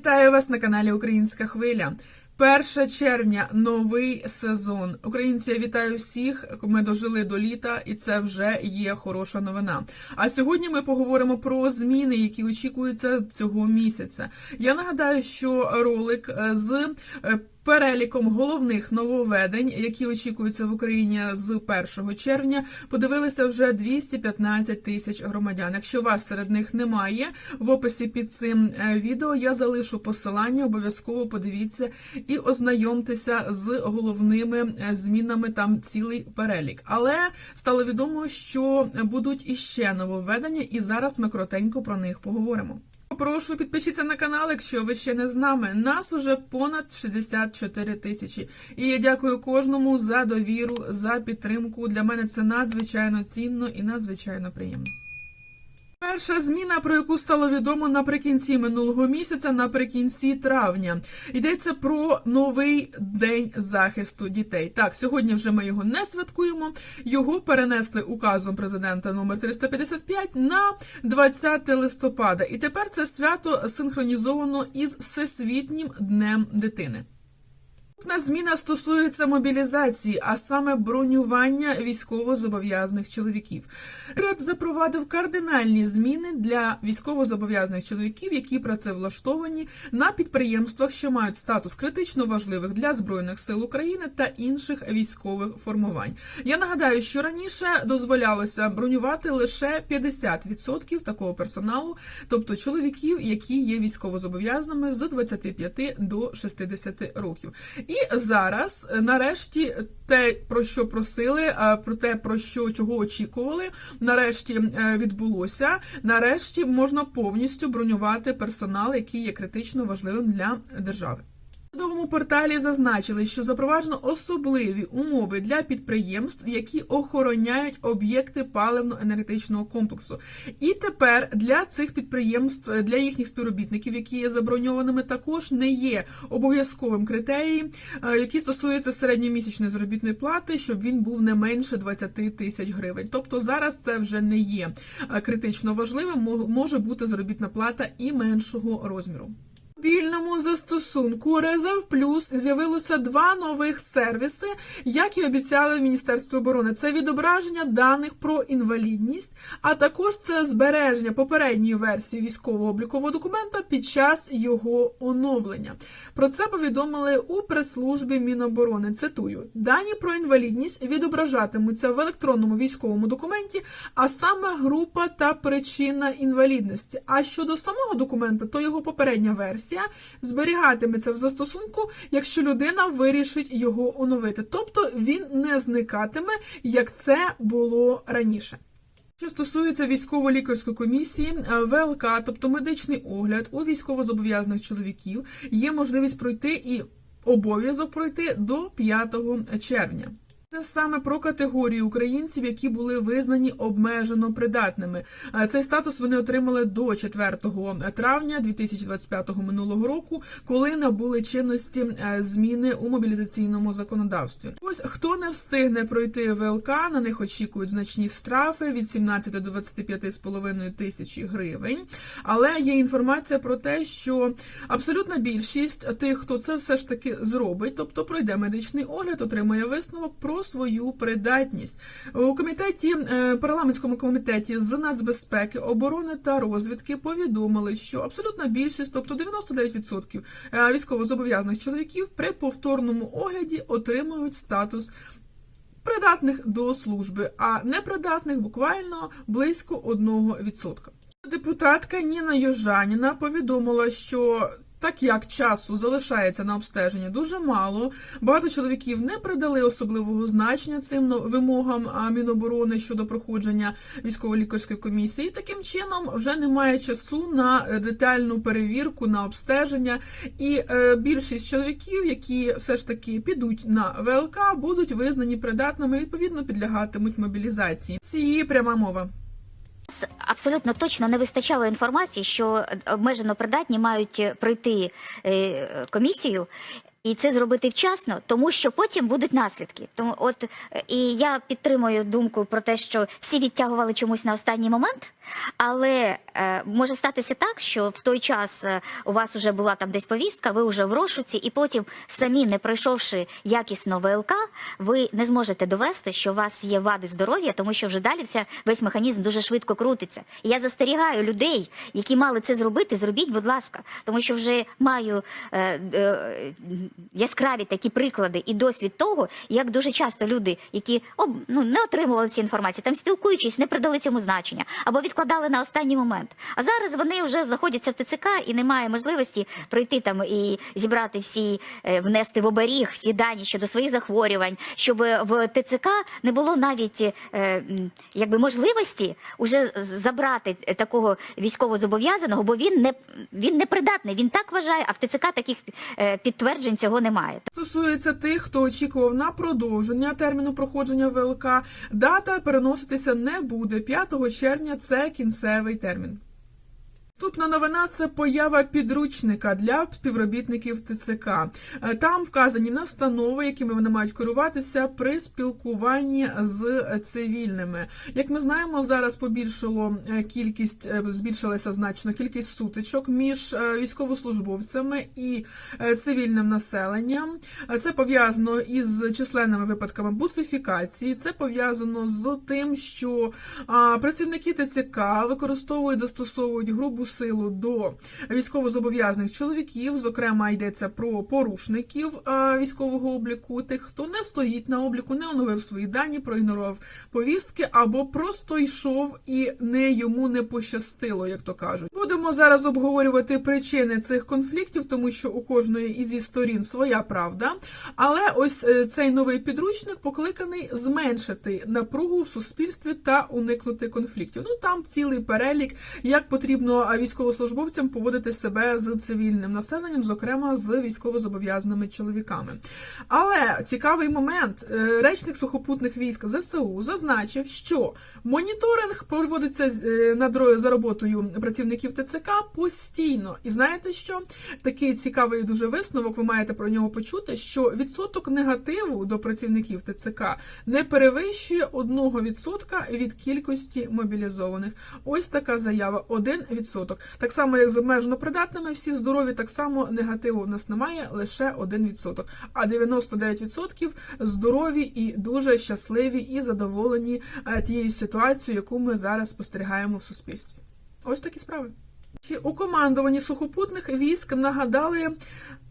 Вітаю вас на каналі Українська Хвиля. 1 червня новий сезон. Українці, я вітаю всіх. Ми дожили до літа, і це вже є хороша новина. А сьогодні ми поговоримо про зміни, які очікуються цього місяця. Я нагадаю, що ролик е, з е, переліком головних нововведень, які очікуються в Україні з 1 червня, подивилися вже 215 тисяч громадян. Якщо вас серед них немає, в описі під цим е, відео я залишу посилання. Обов'язково подивіться і ознайомтеся з головними е, змінами. Там цілий перелік. Але стало відомо, що будуть іще нововведення, і зараз ми коротенько про них поговоримо. Прошу підпишіться на канал, якщо ви ще не з нами. Нас уже понад 64 тисячі. І я дякую кожному за довіру, за підтримку. Для мене це надзвичайно цінно і надзвичайно приємно. Перша зміна, про яку стало відомо наприкінці минулого місяця, наприкінці травня, йдеться про новий день захисту дітей. Так, сьогодні вже ми його не святкуємо. Його перенесли указом президента номер 355 на 20 листопада. І тепер це свято синхронізовано із Всесвітнім днем дитини. Наступна зміна стосується мобілізації, а саме бронювання військовозобов'язаних чоловіків. Уряд запровадив кардинальні зміни для військовозобов'язаних чоловіків, які працевлаштовані на підприємствах, що мають статус критично важливих для збройних сил України та інших військових формувань. Я нагадаю, що раніше дозволялося бронювати лише 50% такого персоналу, тобто чоловіків, які є військовозобов'язаними з 25 до 60 років. І зараз, е, нарешті, те, про що просили, е, про те, про що чого очікували, нарешті е, відбулося. Нарешті можна повністю бронювати персонал, який є критично важливим для держави. В новому порталі зазначили, що запроваджено особливі умови для підприємств, які охороняють об'єкти паливно-енергетичного комплексу. І тепер для цих підприємств, для їхніх співробітників, які є заброньованими, також не є обов'язковим критерієм, е, які стосуються середньомісячної заробітної плати, щоб він був не менше 20 тисяч гривень. Тобто зараз це вже не є е, критично важливим, мо- може бути заробітна плата і меншого розміру. Мобільному застосунку Резерв Плюс з'явилося два нових сервіси, як і обіцяли в Міністерстві оборони. Це відображення даних про інвалідність, а також це збереження попередньої версії військового облікового документа під час його оновлення. Про це повідомили у прес-службі Міноборони. Цитую: дані про інвалідність відображатимуться в електронному військовому документі, а саме група та причина інвалідності. А щодо самого документа, то його попередня версія зберігатиметься в застосунку, якщо людина вирішить його оновити. Тобто він не зникатиме, як це було раніше. Що стосується військово-лікарської комісії, е, ВЛК, тобто медичний огляд у військовозобов'язаних чоловіків, є можливість пройти і обов'язок пройти до 5 червня. Це саме про категорію українців, які були визнані обмежено придатними. Е, Цей статус вони отримали до 4 травня 2025 минулого року, коли набули чинності е, зміни у мобілізаційному законодавстві. Ось хто не встигне пройти ВЛК, на них очікують значні штрафи від 17 до 25,5 тисячі гривень. Але є інформація про те, що абсолютна більшість тих, хто це все ж таки зробить, тобто пройде медичний огляд, отримує висновок про свою придатність. У комітеті е, парламентському комітеті з нацбезпеки, оборони та розвідки повідомили, що абсолютна більшість, тобто 99% е, військовозобов'язаних чоловіків, при повторному огляді отримують статус. Придатних до служби, а непридатних буквально близько 1%. Депутатка Ніна Йожаніна повідомила, що так як часу залишається на обстеження дуже мало, багато чоловіків не придали особливого значення цим вимогам Міноборони щодо проходження військово-лікарської комісії. Таким чином вже немає часу на детальну перевірку, на обстеження. І е, більшість чоловіків, які все ж таки підуть на ВЛК, будуть визнані придатними і відповідно підлягатимуть мобілізації. Ці пряма мова. Абсолютно точно не вистачало інформації, що обмежено придатні мають пройти е, комісію І це зробити вчасно, тому що потім будуть наслідки. Тому, от і я підтримую думку про те, що всі відтягували чомусь на останній момент, але е, може статися так, що в той час е, у вас вже була там десь повістка, ви вже в розшуці, і потім самі, не пройшовши якісно ВЛК, ви не зможете довести, що у вас є вади здоров'я, тому що вже далі вся весь механізм дуже швидко крутиться. І я застерігаю людей, які мали це зробити, зробіть, будь ласка, тому що вже маю е, е, яскраві такі приклади і досвід того, як дуже часто люди, які об, ну, не отримували ці інформації, там спілкуючись, не придали цьому значення або відкладали на останній момент. А зараз вони вже знаходяться в ТЦК і немає можливості прийти там і зібрати всі, е, внести в оберіг всі дані щодо своїх захворювань, щоб в ТЦК не було навіть е, якби можливості уже забрати е, такого військовозобов'язаного, бо він не він не придатний. Він так вважає, а в ТЦК таких е, підтверджень цього немає. Стосується тих, хто очікував на продовження терміну проходження ВЛК, дата переноситися не буде. 5 червня це кінцевий термін. Наступна новина це поява підручника для співробітників ТЦК. Е, Там вказані настанови, якими вони мають керуватися при спілкуванні з цивільними. Як ми знаємо, зараз побільшало е, кількість, е, збільшилася значно кількість сутичок між військовослужбовцями і цивільним населенням. Це пов'язано із численними випадками бусифікації. Це пов'язано з тим, що працівники ТЦК використовують, застосовують грубу силу до військовозобов'язаних чоловіків. Зокрема, йдеться про порушників військового обліку, тих, хто не стоїть на обліку, не оновив свої дані, проігнорував повістки або просто йшов і не йому не пощастило, як то кажуть. Будемо зараз обговорювати причини цих конфліктів, тому що у кожної із сторін своя правда. Але ось е, цей новий підручник покликаний зменшити напругу в суспільстві та уникнути конфліктів. Ну там цілий перелік, як потрібно військовослужбовцям поводити себе з цивільним населенням, зокрема з військовозобов'язаними чоловіками. Але цікавий момент: Е, речник сухопутних військ ЗСУ зазначив, що моніторинг проводиться е, за роботою працівників ТЦК постійно. І знаєте що? Такий цікавий дуже висновок. Ви маєте про нього почути, що відсоток негативу до працівників ТЦК не перевищує 1% від кількості мобілізованих. Ось така заява: 1%. Так само, як з обмежено придатними, всі здорові, так само негативу в нас немає, лише 1%. А 99% здорові і дуже щасливі і задоволені е, тією ситуацією, яку ми зараз спостерігаємо в суспільстві. Ось такі справи. У командуванні сухопутних військ нагадали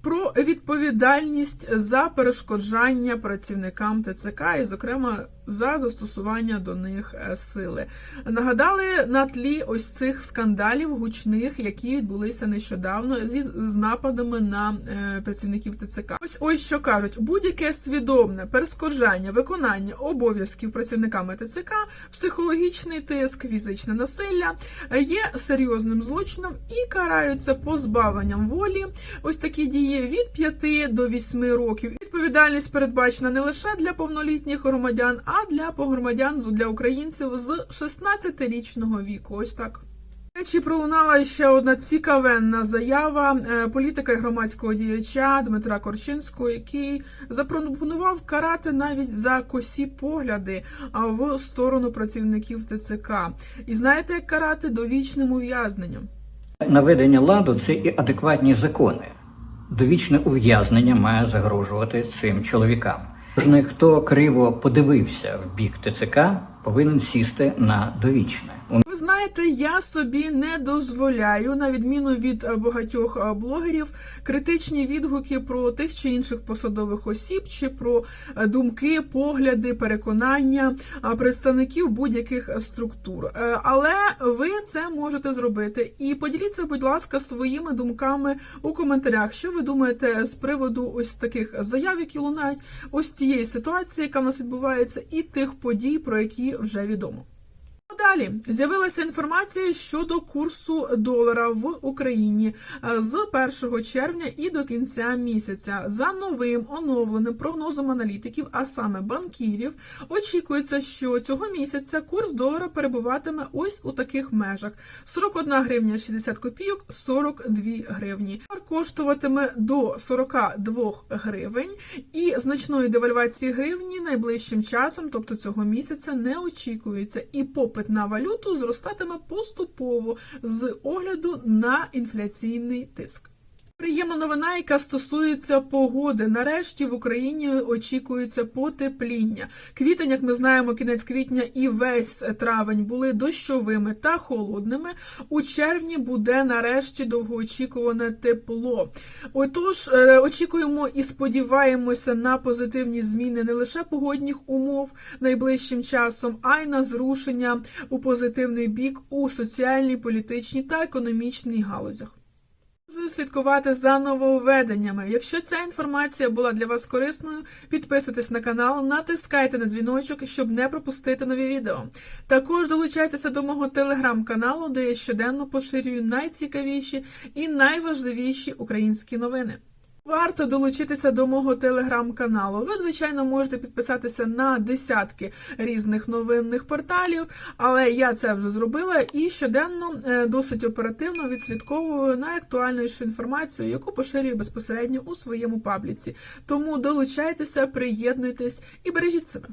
про відповідальність за перешкоджання працівникам ТЦК і, зокрема, за застосування до них е, сили. Нагадали на тлі ось цих скандалів гучних, які відбулися нещодавно зі з нападами на е, працівників ТЦК. Ось ось що кажуть: будь-яке свідоме перешкоджання виконання обов'язків працівниками ТЦК, психологічний тиск, фізичне насилля е, є серйозним злочином і караються позбавленням волі. Ось такі дії від 5 до 8 років. Відповідальність передбачена не лише для повнолітніх громадян, а для громадян для українців з 16-річного віку. Ось так. Речі, пролунала ще одна цікавенна заява е, політика і громадського діяча Дмитра Корчинського, який запропонував карати навіть за косі погляди в сторону працівників ТЦК. І знаєте, як карати довічним ув'язненням? Наведення ладу це і адекватні закони. Довічне ув'язнення має загрожувати цим чоловікам. Кожен, хто криво подивився в бік ТЦК, повинен сісти на довічне. Ви знаєте, я собі не дозволяю, на відміну від е, багатьох е, блогерів, критичні відгуки про тих чи інших посадових осіб, чи про е, думки, погляди, переконання представників будь-яких структур. Але ви це можете зробити. І поділіться, будь ласка, своїми думками у коментарях, що ви думаєте з приводу ось таких заяв, які лунають, ось тієї ситуації, яка в нас відбувається, і тих подій, про які вже відомо. Далі з'явилася інформація щодо курсу долара в Україні е, з 1 червня і до кінця місяця. За новим оновленим прогнозом аналітиків, а саме банкірів, очікується, що цього місяця курс долара перебуватиме ось у таких межах: 41 гривня 60 копійок, 42 гривні. Коштуватиме до 42 гривень, і значної девальвації гривні найближчим часом, тобто цього місяця, не очікується. І попит на валюту зростатиме поступово з огляду на інфляційний тиск. Приємна новина, яка стосується погоди. Нарешті в Україні очікується потепління. Квітень, як ми знаємо, кінець квітня і весь травень були дощовими та холодними. У червні буде нарешті довгоочікуване тепло. Отож, е, очікуємо і сподіваємося на позитивні зміни не лише погодних умов найближчим часом, а й на зрушення у позитивний бік у соціальній, політичній та економічній галузях. Слідкувати за нововведеннями. Якщо ця інформація була для вас корисною, підписуйтесь на канал, натискайте на дзвіночок, щоб не пропустити нові відео. Також долучайтеся до мого телеграм-каналу, де я щоденно поширюю найцікавіші і найважливіші українські новини. Варто долучитися до мого телеграм-каналу. Ви, звичайно, можете підписатися на десятки різних новинних порталів, але я це вже зробила і щоденно е, досить оперативно відслідковую найактуальнішу інформацію, яку поширюю безпосередньо у своєму пабліці. Тому долучайтеся, приєднуйтесь і бережіть себе.